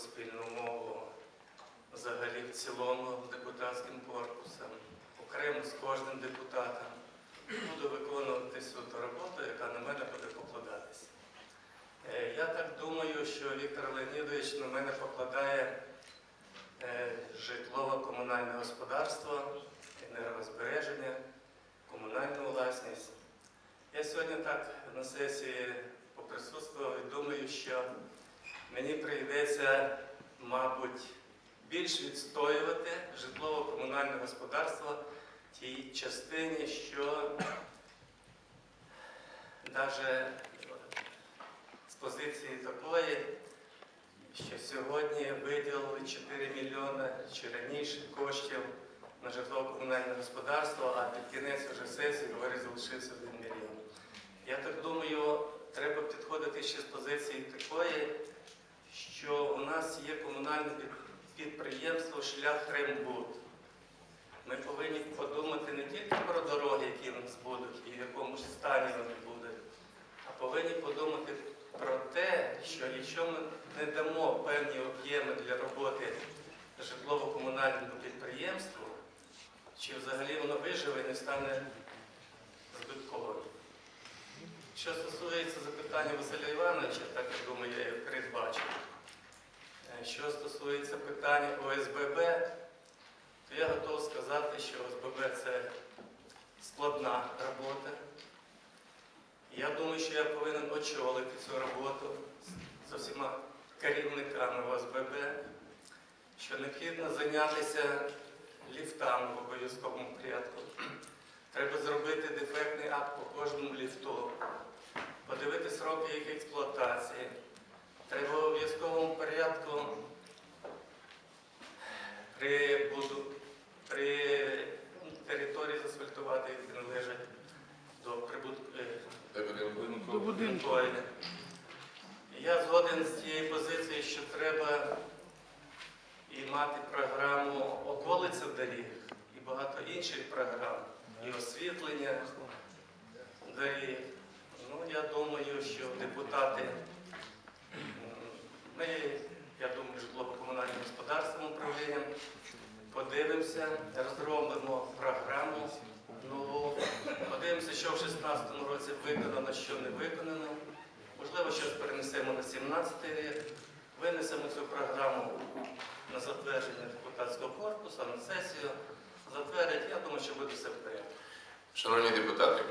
спільну мову взагалі в цілому депутатським корпусом, окремо з кожним депутатом. Буду виконувати всю ту роботу, яка на мене буде покладатися. Е, Я так думаю, що Віктор Леонідович на мене покладає е, житлово-комунальне господарство, енергозбереження, комунальну власність. Я сьогодні так на сесії поприсутствував і думаю, що мені прийдеться, мабуть, більш відстоювати житлово-комунальне господарство в тій частині, що навіть з позиції такої, що сьогодні виділили 4 мільйони чи раніше коштів на житлово-комунальне господарство, а під кінець вже сесії говорить, залишився 1 мільйон. Я так думаю, треба підходити ще з позиції такої, що у нас є комунальне підприємство Шлях Рембуд. Ми повинні подумати не тільки про дороги, які в нас будуть і в якому ж стані вони будуть, а повинні подумати про те, що якщо ми не дамо певні об'єми для роботи житлово-комунальному підприємству, чи взагалі воно виживе і не стане збитковим. Що стосується запитання Василя Івановича, так я думаю, я його передбачив. Е, Що стосується питання ОСББ, то я готов сказати, що ОСББ це складна робота. Я думаю, що я повинен очолити цю роботу з- усіма керівниками ОСББ, що необхідно зайнятися ліфтами в обов'язковому порядку. Треба зробити дефектний їх експлуатації. Треба в обов'язковому порядку при, буду, при території засфальтувати, які належать до прибутку. Будинку? До будинку. Я згоден з тією позицією, що треба і мати програму околиця доріг і багато інших програм, і освітлення доріг. Ну, я думаю, що депутати, ми, я думаю, житлово-комунальним господарством управлінням подивимося, розробимо програму нову, подивимося, що в 2016 році виконано, що не виконано. Можливо, щось перенесемо на 17 рік, винесемо цю програму на затвердження депутатського корпусу, на сесію, затвердять. Я думаю, що буде все в порядку. Шановні депутати,